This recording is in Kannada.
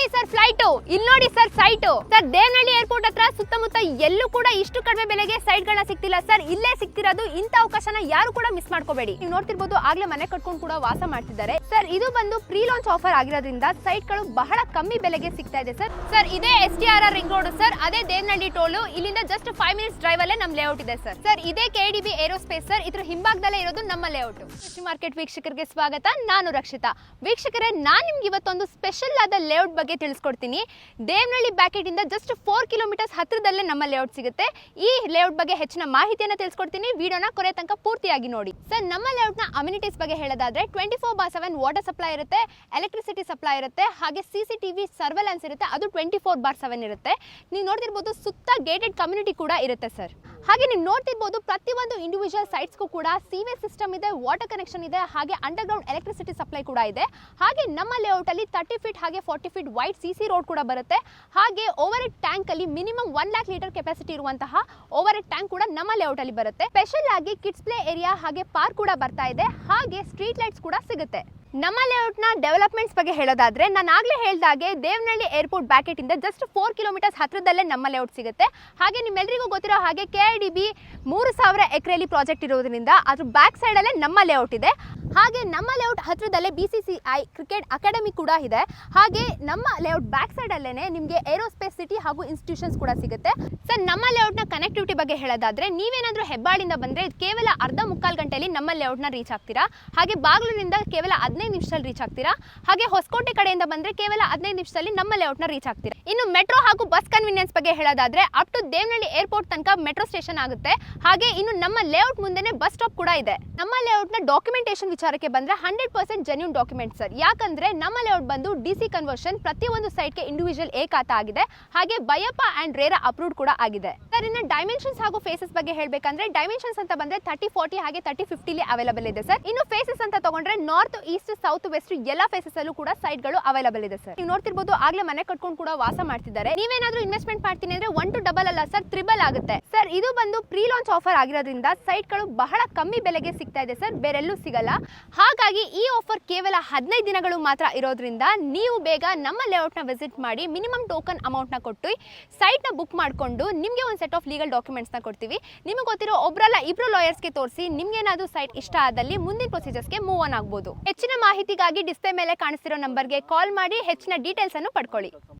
ನೋಡಿ ಸರ್ ಫ್ಲೈಟ್. ಇಲ್ಲಿ ನೋಡಿ sir site. Sir, Devanahalli airport ಹತ್ರ ಸುತ್ತಮುತ್ತ ಎಲ್ಲೂ ಕೂಡ ಇಷ್ಟು ಕಡಿಮೆ ಬೆಲೆಗೆ ಸೈಟ್ ಗಳನ್ನ ಸಿಗ್ತಿಲ್ಲ. ಸರ್, ಇಲ್ಲೇ ಸಿಗ್ತಿರೋದು ಇಂತ ಅವಕಾಶನ ಯಾರು ಕೂಡ ಮಿಸ್ ಮಾಡ್ಕೋಬೇಡಿ. ನೀವು ನೋಡ್ತಿರ್ಬೋದು, ಆಗ್ಲೇ ಮನೆ ಕಟ್ಕೊಂಡು ಕೂಡ ವಾಸ ಮಾಡ್ತಿದ್ದಾರೆ. ಸರ್, ಇದು ಬಂದು ಪ್ರೀ ಲಾಂಚ್ ಆಫರ್ ಆಗಿರೋದ್ರಿಂದ ಸೈಟ್ಗಳು ಬಹಳ ಕಮ್ಮಿ ಬೆಲೆಗೆ ಸಿಗ್ತಾ ಇದೆ, ಸರ್. ಸರ್, ಇದೇ S T R R ring road, sir. ಅದೇ ದೇವನಹಳ್ಳಿ ಟೋಲು. ಇಲ್ಲಿಂದ ಜಸ್ಟ್ ಫೈವ್ ಮಿನಿಟ್ಸ್ ಡ್ರೈವ್ ಅಲ್ಲೇ ನಮ್ಮ ಲೇಔಟ್ ಇದೆ, ಸರ್. ಸರ್, ಇದೇ K D B aerospace, sir. ಇದ್ರ ಹಿಂಭಾಗದಲ್ಲೇ ಇರೋದು ನಮ್ಮ ಲೇಔಟ್ ಕೃಷಿ ಮಾರ್ಕೆಟ್ ವೀಕ್ಷಕರಿಗೆ ಸ್ವಾಗತ. ನಾನು ರಕ್ಷಿತಾ. ವೀಕ್ಷಕರೇ, ನಾನ್ ನಿಮ್ಗೆ ಇವತ್ತೊಂದು ಸ್ಪೆಷಲ್ ಆದ ಲೇಔಟ್ ಬಗ್ಗೆ ತಿಳಿಸ್ಕೊಡ್ತೀನಿ. ದೇವನಹಳ್ಳಿ ಬ್ಯಾಕೆಟ್ ಇಂದ ಜಸ್ಟ್ ಫೋರ್ ಕಿಲೋಮೀಟರ್ಸ್ ಹತ್ತಿರದಲ್ಲೇ ನಮ್ಮ ಲೇಔಟ್ ಸಿಗುತ್ತೆ. ಈ ಲೇಔಟ್ ಬಗ್ಗೆ ಹೆಚ್ಚಿನ ಮಾಹಿತಿಯನ್ನು ತಿಳಿಸ್ಕೊಡ್ತೀನಿ. ವಿಡಿಯೋನ ಕೊನೆ ತನಕ ಪೂರ್ತಿಯಾಗಿ ನೋಡಿ. ಸರ್, ನಮ್ಮ ಲೇಔಟ್ನ ಅಮ್ಯುನಿಟೀಸ್ ಬಗ್ಗೆ ಹೇಳೋದಾದ್ರೆ twenty four by seven water supply ಇರುತ್ತೆ ಎಲೆಕ್ಟ್ರಿಸಿಟಿ ಸಪ್ಲೈ ಇರುತ್ತೆ, ಹಾಗೆ C C T V surveillance ಇರುತ್ತೆ, ಅದು ಟ್ವೆಂಟಿ ಫೋರ್ ಬಾರ್ ಸೆವೆನ್ ಇರುತ್ತೆ. ನೀವು ನೋಡ್ತಿರ್ಬೋದು ಸುತ್ತ ಗೇಟೆಡ್ ಕಮ್ಯುನಿಟಿ ಕೂಡ ಇರುತ್ತೆ, ಸರ್. ಹಾಗೆ ನೀವು ನೋಡ್ತಿರ್ಬೋದು ಪ್ರತಿಯೊಂದು ಇಂಡಿವಿಜುವಲ್ ಸೈಟ್ಸ್ಗೂ ಕೂಡ ಸಿವೇಜ್ ಸಿಸ್ಟಮ್ ಇದೆ ವಾಟರ್ ಕನೆಕ್ಷನ್ ಇದೆ, ಹಾಗೆ ಅಂಡರ್ಗ್ರೌಂಡ್ ಎಲೆಕ್ಟ್ರಿಸಿಟಿ ಸಪ್ಲೈ ಕೂಡ ಇದೆ. ಹಾಗೆ ನಮ್ಮ ಲೇಔಟ್ ಅಲ್ಲಿ ತರ್ಟಿ ಫೀಟ್ ಹಾಗೆ forty feet wide C C road ಕೂಡ ಬರುತ್ತೆ. ಹಾಗೆ ಓವರ್ ಹೆಡ್ ಟ್ಯಾಂಕ್ ಅಲ್ಲಿ minimum one lakh litre capacity ಇರುವಂತಹ ಓವರ್ ಹೆಡ್ ಟ್ಯಾಂಕ್ ಕೂಡ ನಮ್ಮ ಲೇಔಟ್ ಅಲ್ಲಿ ಬರುತ್ತೆ. ಸ್ಪೆಷಲ್ ಆಗಿ ಕಿಡ್ಸ್ ಪ್ಲೇ ಏರಿಯಾ ಹಾಗೆ ಪಾರ್ಕ್ ಕೂಡ ಬರ್ತಾ ಇದೆ. ಹಾಗೆ ಸ್ಟ್ರೀಟ್ ಲೈಟ್ಸ್ ಕೂಡ ಸಿಗುತ್ತೆ. ನಮ್ಮ ಲೇಔಟ್ನ ಡೆವಲಪ್ಮೆಂಟ್ಸ್ ಬಗ್ಗೆ ಹೇಳೋದಾದ್ರೆ, ನಾನು ಆಗಲೇ ಹೇಳಿದಾಗೆ ದೇವನಹಳ್ಳಿ ಏರ್ಪೋರ್ಟ್ ಬ್ಯಾಕೆಟಿಂದ ಜಸ್ಟ್ ಫೋರ್ ಕಿಲೋಮೀಟರ್ಸ್ ಹತ್ತಿರದಲ್ಲೇ ನಮ್ಮ ಲೇಔಟ್ ಸಿಗುತ್ತೆ. ಹಾಗೆ ನಿಮ್ಮೆಲ್ಲರಿಗೂ ಗೊತ್ತಿರೋ ಹಾಗೆ ಕೆ ಐ ಡಿ ಬಿ ಮೂರು ಸಾವಿರ ಎಕರೆಯಲ್ಲಿ ಪ್ರಾಜೆಕ್ಟ್ ಇರೋದ್ರಿಂದ ಅದ್ರ ಬ್ಯಾಕ್ ಸೈಡಲ್ಲೇ ನಮ್ಮ ಲೇಔಟ್ ಇದೆ. ಹಾಗೆ ನಮ್ಮ ಲೇಔಟ್ ಹತ್ತಿರದಲ್ಲೇ B C C I cricket academy ಕೂಡ ಇದೆ. ಹಾಗೆ ನಮ್ಮ ಲೇಔಟ್ ಬ್ಯಾಕ್ ಸೈಡಲ್ಲೇ ನಿಮಗೆ ಏರೋಸ್ಪೇಸ್ ಸಿಟಿ ಹಾಗೂ ಇನ್ಸ್ಟಿಟ್ಯೂಷನ್ಸ್ ಕೂಡ ಸಿಗುತ್ತೆ. ಸರ್ ನಮ್ಮ ಲೇಔಟ್ನ ಕನೆಕ್ಟಿವಿಟಿ ಬಗ್ಗೆ ಹೇಳೋದಾದ್ರೆ, ನೀವೇನಾದರೂ ಹೆಬ್ಬಾಳಿಂದ ಬಂದರೆ ಕೇವಲ ಅರ್ಧ ಮುಕ್ಕಾಲು ಗಂಟೆಯಲ್ಲಿ ನಮ್ಮ ಲೇಔಟ್ನ ರೀಚ್ ಆಗ್ತೀರಾ? ಹಾಗೆ ಬಾಗಿಲಿನಿಂದ ಕೇವಲ ಹದಿನೈದು ನಿಮಿಷದಲ್ಲಿ ರೀಚ್ ಆಗ್ತೀರಾ? ಹಾಗೆ ಹೊಸಕೋಟೆ ಕಡೆಯಿಂದ ಬಂದರೆ ಕೇವಲ ಹದಿನೈದು ನಿಮಿಷದಲ್ಲಿ ನಮ್ಮ ಲೇಔಟ್ನ ರೀಚ್ ಆಗ್ತೀರಾ? ಇನ್ನು ಮೆಟ್ರೋ ಹಾಗೂ ಬಸ್ ಕನ್ವೀನಿಯನ್ಸ್ ಬಗ್ಗೆ ಹೇಳೋದಾದ್ರೆ ಅಪ್ ಟು ದೇವನಹಳ್ಳಿ ಏರ್ಪೋರ್ಟ್ ತನಕ ಮೆಟ್ರೋ ಸ್ಟೇಷನ್ ಆಗುತ್ತೆ. ಹಾಗೆ ಇನ್ನು ನಮ್ಮ ಲೇಔಟ್ ಮುಂದೆನೆ ಬಸ್ ಸ್ಟಾಪ್ ಕೂಡ ಇದೆ. ನಮ್ಮ ಲೇಔಟ್ನ ಡಾಕ್ಯುಮೆಂಟೇಷನ್ ವಿಚಾರಕ್ಕೆ ಬಂದ್ರೆ hundred percent genuine document sir ಯಾಕಂದ್ರೆ ನಮ್ಮ ಲೇಔಟ್ ಬಂದು ಡಿ ಸಿ ಕನ್ವರ್ಷನ್ ಪ್ರತಿಯೊಂದು ಸೈಟ್ಗೆ ಇಂಡಿವಿಜುವಲ್ ಏ ಖಾತಾ ಆಗಿದೆ. ಹಾಗೆ ಬಯಪ್ಪ ಅಂಡ್ ರೇರ ಅಪ್ರೂವ್ಡ್ ಕೂಡ ಆಗಿದೆ. ಸರ್ ಇನ್ನು ಡೈಮೆನ್ಷನ್ಸ್ ಹಾಗೂ ಫೇಸಸ್ ಬಗ್ಗೆ ಹೇಳಬೇಕಂದ್ರೆ ಡೈಮೆನ್ಷನ್ಸ್ ಅಂತ ಬಂದ್ರೆ ತರ್ಟಿ ಫಾರ್ಟಿ ಹಾಗೆ ತರ್ಟಿ ಫಿಫ್ಟಿಲಿ ಅವೈಲಬಲ್ ಇದೆ ಸರ್ ಇನ್ನು ಫೇಸಸ್ ಅಂತ ತಗೊಂಡ್ರೆ ನಾರ್ತ್ ಈಸ್ಟ್ ಸೌತ್ ವೆಸ್ಟ್ ಎಲ್ಲ ಫೇಸಸ್ ಅಲ್ಲೂ ಕೂಡ ಸೈಟ್ಗಳು ಅವೈಲಬಲ್ ಇದೆ ಸರ್ ನೀವು ನೋಡ್ತಿರ್ಬೋದು ಆಗ್ಲೇ ಮನೆ ಕಟ್ಕೊಂಡು ಕೂಡ ವಾಸ ಮಾಡ್ತಿದ್ದಾರೆ. ನೀವೇನಾದ್ರೂ ಇನ್ವೆಸ್ಟ್ಮೆಂಟ್ ಮಾಡ್ತೀನಿ ಅಂದ್ರೆ ಒನ್ ಟು ಡಬಲ್ ಅಲ್ಲ ಸರ್ ತ್ರಿಬಲ್ ಆಗುತ್ತೆ. ಸರ್ ಇದು ಬಂದು ಪ್ರೀ ಲಾಂಚ್ ಆಫರ್ ಆಗಿರೋದ್ರಿಂದ ಸೈಟ್ಗಳು ಬಹಳ ಕಮ್ಮಿ ಬೆಲೆಗೆ ಸಿಗ್ತಾ ಇದೆ ಸರ್ ಬೇರೆಲ್ಲೂ ಸಿಗಲ್ಲ. ಹಾಗಾಗಿ ಈ ಆಫರ್ ಕೇವಲ ಹದಿನೈದು ದಿನಗಳು ಮಾತ್ರ ಇರೋದ್ರಿಂದ ನೀವು ಬೇಗ ನಮ್ಮ ಲೇಔಟ್ನ ವಿಸಿಟ್ ಮಾಡಿ ಮಿನಿಮಮ್ ಟೋಕನ್ ಅಮೌಂಟ್ನ ಕೊಟ್ಟು ಸೈಟ್ನ ಬುಕ್ ಮಾಡಿಕೊಂಡು ನಿಮಗೆ ಒಂದು ಸೆಟ್ ಆಫ್ ಲೀಗಲ್ ಡಾಕ್ಯುಮೆಂಟ್ಸ್ನ ಕೊಡ್ತೀವಿ. ನಿಮಗೆ ಗೊತ್ತಿರೋ ಒಬ್ರಲ್ಲ ಇಬ್ರು ಲಾಯರ್ಸ್ಗೆ ತೋರಿಸಿ ನಿಮ್ಗೆ ಏನಾದ್ರು ಸೈಟ್ ಇಷ್ಟ ಆದಲ್ಲಿ ಮುಂದಿನ ಪ್ರೊಸೀಜರ್ಸ್ಗೆ ಮೂವ್ ಆನ್ ಆಗ್ಬೋದು. ಹೆಚ್ಚಿನ ಮಾಹಿತಿಗಾಗಿ ಡಿಸ್ಪ್ಲೇ ಮೇಲೆ ಕಾಣಿಸ್ತಿರೋ ನಂಬರ್ಗೆ ಕಾಲ್ ಮಾಡಿ ಹೆಚ್ಚಿನ ಡೀಟೇಲ್ಸ್ ಅನ್ನು ಪಡ್ಕೊಳ್ಳಿ.